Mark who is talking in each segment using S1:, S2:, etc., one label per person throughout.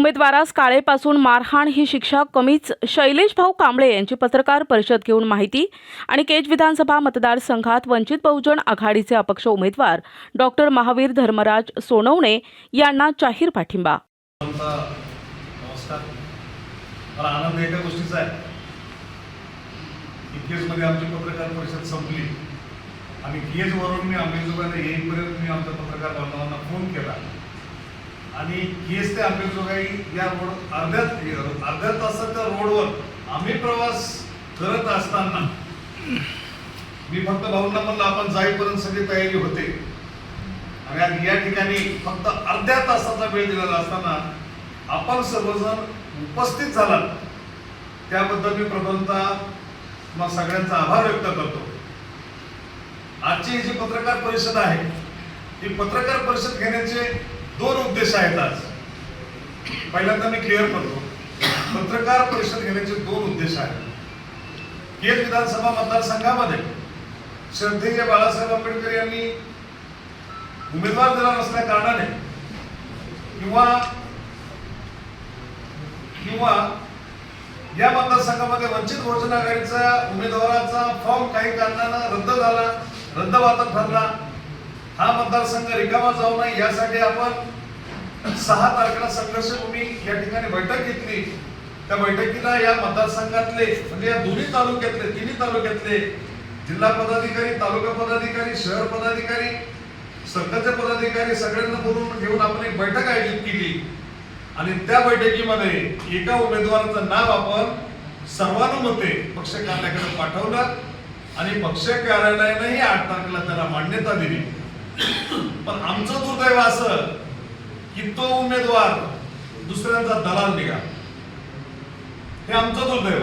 S1: उमेदवारास काळेपासून मारहाण ही शिक्षा कमीच शैलेश भाऊ कांबळे यांची पत्रकार परिषद घेऊन माहिती आणि केज विधानसभा मतदारसंघात वंचित बहुजन आघाडीचे अपक्ष उमेदवार डॉक्टर महावीर धर्मराज सोनवणे यांना जाहीर पाठिंबा.
S2: मला आनंद एका गोष्टीचा आहे. की केजमध्ये आमची पत्रकार परिषद संपली आणि केजवरून मी अंबेजोगाईला येईपर्यंत मी आमच्या पत्रकार बांधवांना फोन केला. आणि केज ते अंबेजोगाई या रोड अर्ध्या अर्ध्या तासाच्या रोडवर आम्ही प्रवास करत असताना मी फक्त भाऊंना म्हणलं आपण जाईपर्यंत सगळी तयारी होते. आणि आज या ठिकाणी फक्त अर्ध्या तासाचा वेळ दिलेला असताना आपण सर्वजण उपस्थित झालात. त्याबद्दल मी प्रबंधता मग सगळ्यांचा आभार व्यक्त करतो. आजची ही जी पत्रकार परिषद आहे ती पत्रकार परिषद घेण्याचे दोन उद्देश आहेत आज. पहिल्यांदा मी क्लिअर करतो. पत्रकार परिषद घेण्याचे दोन उद्देश आहेत. केज विधानसभा मतदारसंघामध्ये श्रद्धेय बाळासाहेब आंबेडकर यांनी उमेदवार दिला नसल्या कारणाने किंवा किंवा या मतदारसंघामध्ये वंचित बहुजन आघाडीचा उमेदवाराचा फॉर्म काही कारणानं रद्द झाला रद्द वाटप ठरला. हा मतदारसंघ रिकामा जाऊ नये यासाठी आपण सहा तारखेला संघर्षभूमी या ठिकाणी बैठक घेतली. त्या बैठकीला या मतदारसंघातले म्हणजे या दोन्ही तालुक्यातले तिन्ही तालुक्यातले जिल्हा पदाधिकारी तालुका पदाधिकारी शहर पदाधिकारी सरकारचे पदाधिकारी सगळ्यांना बोलून घेऊन आपण एक बैठक आयोजित केली. आणि त्या बैठकीमध्ये एका उमेदवाराचं नाव आपण सर्वानुमते पक्ष कार्यालयाकडे पाठवलं आणि पक्ष कार्यालयानंही आठ तारखेला त्याला मान्यता दिली. पण आमचं दुर्दैव असं की तो उमेदवार दुसऱ्यांचा दलाल निघा हे आमचं दुर्दैव.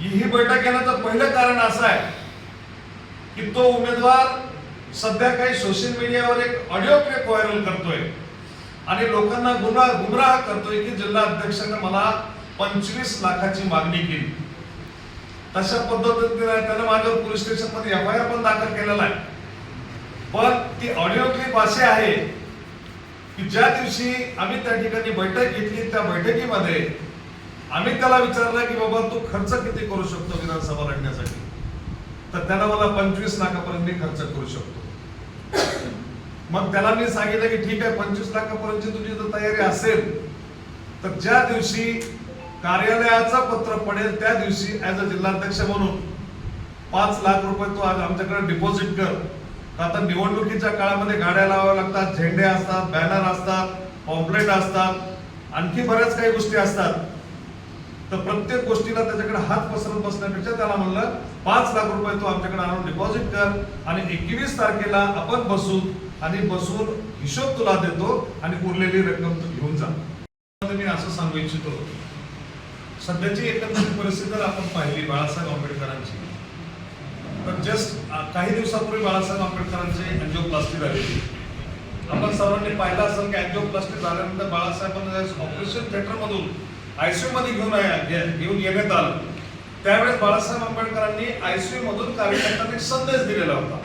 S2: ही बैठक घेण्याचं पहिलं कारण असं आहे की तो उमेदवार सध्या काही सोशल मीडियावर एक ऑडिओ क्लिप व्हायरल करतोय आणि लोकांना गुन्हा गुमराह करतोय की जिल्हा अध्यक्षाने मला पंचवीस लाखाची मागणी केली. तशा पद्धतीने त्यानं माझ्यावर पोलीस स्टेशनमध्ये एफ आय आर पण दाखल केलेला आहे. पण ती ऑडिओ क्लिप अशी आहे की ज्या दिवशी आम्ही त्या ठिकाणी बैठक घेतली त्या बैठकीमध्ये आम्ही त्याला विचारलं की बाबा तू खर्च किती करू शकतो विधानसभा लढण्यासाठी? तर त्याला मला पंचवीस लाखापर्यंत मी खर्च करू शकतो. मग त्याला मी सांगितलं की ठीक आहे पंचवीस लाखापर्यंतची तुझी जर तयारी असेल तर ज्या दिवशी कार्यालयाचं पत्र पडेल त्या दिवशी ऍज अ जिल्हाध्यक्ष म्हणून पाच लाख रुपये तू आज आमच्याकडे डिपॉझिट कर. आता निवडणुकीच्या काळामध्ये गाड्या लावाव्या लागतात झेंडे असतात बॅनर असतात पॉम्पलेट असतात आणखी बऱ्याच काही गोष्टी असतात. तर प्रत्येक गोष्टीला त्याच्याकडे हात पसरत बसण्यापेक्षा त्याला म्हणलं पाच लाख रुपये तू आमच्याकडे आणून डिपॉझिट कर आणि एकवीस तारखेला आपण बसू आणि बसून हिशोब तुला देतो आणि उरलेली रक्कम तू घेऊन जा. मी असं सांगू इच्छितो. सध्याची एकंदरीत परिस्थिती जर आपण पाहिली बाळासाहेब आंबेडकरांची तर जस्ट uh, काही दिवसापूर्वी बाळासाहेब आंबेडकरांची अँजिओप्लास्टी झालेली. आपण सर्वांनी पाहिलं असेल की अँजिओप्लास्टी झाल्यानंतर बाळासाहेबांना ऑपरेशन थिएटरमधून आयसीयूमध्ये घेऊन घेऊन येण्यात आलं. त्यावेळेस बाळासाहेब आंबेडकरांनी आयसीयू मधून कार्यकर्त्यांनी संदेश दिलेला होता.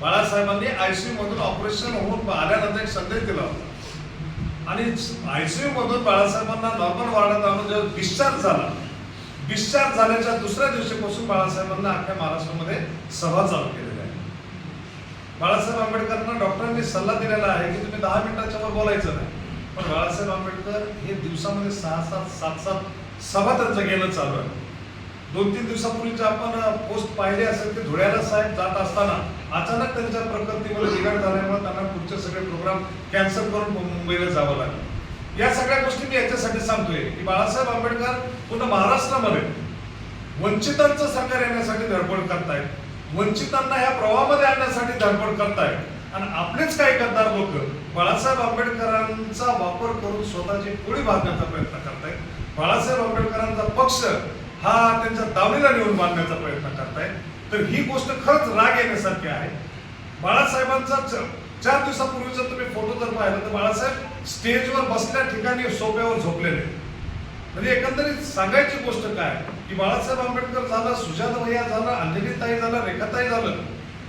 S2: बाळासाहेबांनी आयसीयू मधून ऑपरेशन होऊन आल्यानंतर एक संदेश दिला होता. आणि आयसीयू मधून बाळासाहेबांना नॉर्मल वार्डात आणून जेव्हा डिस्चार्ज झाला डिस्चार्ज झाल्याच्या दुसऱ्या दिवशीपासून बाळासाहेबांना अख्ख्या महाराष्ट्रामध्ये सभा चालू केलेल्या आहे बाळासाहेब आंबेडकरांना डॉक्टरांनी सल्ला दिलेला आहे की तुम्ही दहा मिनिटाच्या वर बोलायचं नाही. पण बाळासाहेब आंबेडकर हे दिवसामध्ये सहा सात सात सात सभा त्यांचं घेणं चालू आहे. दोन तीन दिवसापूर्वीचे आपण पोस्ट पाहिले असेल की धुळ्याला साहेब जात असताना अचानक त्यांच्या प्रकृतीमध्ये बिघाड झाल्यामुळे त्यांना पुढचे सगळे प्रोग्राम कॅन्सल करून मुंबईला जावं लागलं. या सगळ्या गोष्टी मी याच्यासाठी सांगतोय की बाळासाहेब आंबेडकर पूर्ण महाराष्ट्रामध्ये वंचितांचं सरकार येण्यासाठी धडपड करतायत. वंचितांना ह्या प्रवाहामध्ये आणण्यासाठी धडपड करतायत. आणि आपलेच काही करतात लोक बाळासाहेब आंबेडकरांचा वापर करून स्वतःची पोळी भागण्याचा प्रयत्न करतायत. बाळासाहेब आंबेडकरांचा पक्ष हा त्यांच्या दावणीला नेऊन बांधण्याचा प्रयत्न करतायत. तर ही गोष्ट खरंच राग येण्यासारखी आहे. बाळासाहेबांचा चार दिवसापूर्वीचा तुम्ही फोटो जर पाहिला तर बाळासाहेब स्टेजवर बसल्या ठिकाणी सोप्यावर झोपलेले. म्हणजे एकंदरीत सांगायची गोष्ट काय? की बाळासाहेब आंबेडकर झालं सुजात भैया झालं अंजलीताई झालं रेखाताई झालं.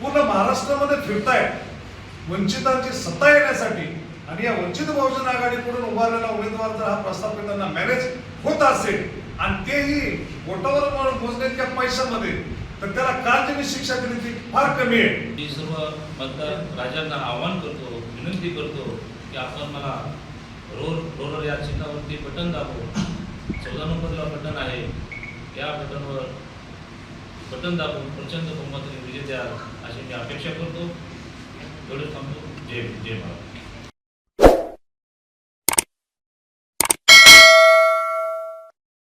S2: पूर्ण महाराष्ट्रामध्ये फिरतायत वंचितांची सत्ता येण्यासाठी आणि या वंचित बहुजन आघाडीकडून उभारलेला उमेदवार जर हा प्रस्ताव त्यांना मॅनेज होत असेल आणि तेही बोटावर मोजण्याच्या पैशामध्ये तर त्याला काल त्यांनी शिक्षा दिली ती फार कमी आहे.
S3: मी सर्व मतदार राजांना आवाहन करतो विनंती करतो की आपण मला रोल रोलर या चिन्हावरती बटन दाबो. चौदा नंबरला बटन आहे. या बटनवर बटन दाबून प्रचंड बहुमताने विजय द्या अशी मी अपेक्षा करतो. एवढं थांबतो. जय जय महाराज